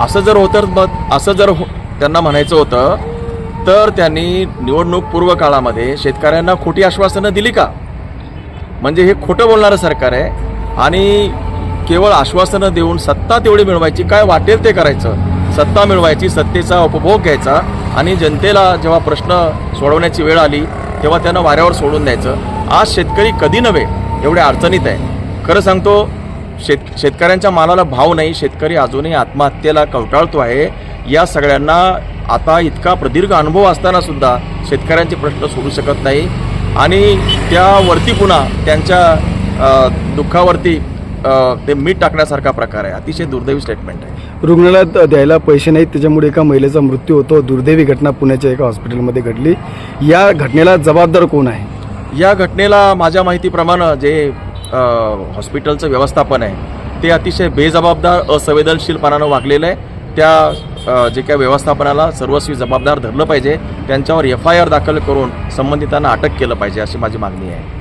असं जर होतं मग असं जर हो- त्यांना म्हणायचं होतं तर त्यांनी निवडणूक पूर्व काळामध्ये शेतकऱ्यांना खोटी आश्वासनं दिली का? म्हणजे हे खोटं बोलणारं सरकार आहे आणि केवळ आश्वासनं देऊन सत्ता तेवढी मिळवायची काय वाटेल ते करायचं? सत्ता मिळवायची सत्तेचा उपभोग घ्यायचा आणि जनतेला जेव्हा प्रश्न सोडवण्याची वेळ आली तेव्हा त्यांना वाऱ्यावर सोडून द्यायचं. आज शेतकरी कधी नव्हे एवढ्या अडचणीत आहे. खरं सांगतो शेत शेतकऱ्यांच्या मालाला भाव नाही शेतकरी अजूनही आत्महत्येला कवटाळतो आहे. या सगळ्यांना आता इतका प्रदीर्घ अनुभव असताना सुद्धा शेतकऱ्यांचे प्रश्न सोडू शकत नाही. आणि त्यावरती पुन्हा त्यांच्या दुःखावरती ते मीठ टाकण्यासारखा प्रकार आहे. अतिशय दुर्दैवी स्टेटमेंट आहे. रुग्णालयात द्यायला पैसे नाहीत. त्याच्यामुळे एका महिलेचा मृत्यू होतो. दुर्दैवी घटना पुण्याच्या एका हॉस्पिटलमध्ये घडली. या घटनेला जबाबदार कोण आहे? या घटनेला माझ्या माहितीप्रमाणे जे हॉस्पिटलचं व्यवस्थापन आहे. ते अतिशय बेजबाबदार असंवेदनशीलपणानं वागलेलं आहे. त्या जे काही व्यवस्थापनाला सर्वस्वी जबाबदार धरलं पाहिजे. त्यांच्यावर एफ आय आर दाखल करून संबंधितांना अटक केलं पाहिजे अशी माझी मागणी आहे.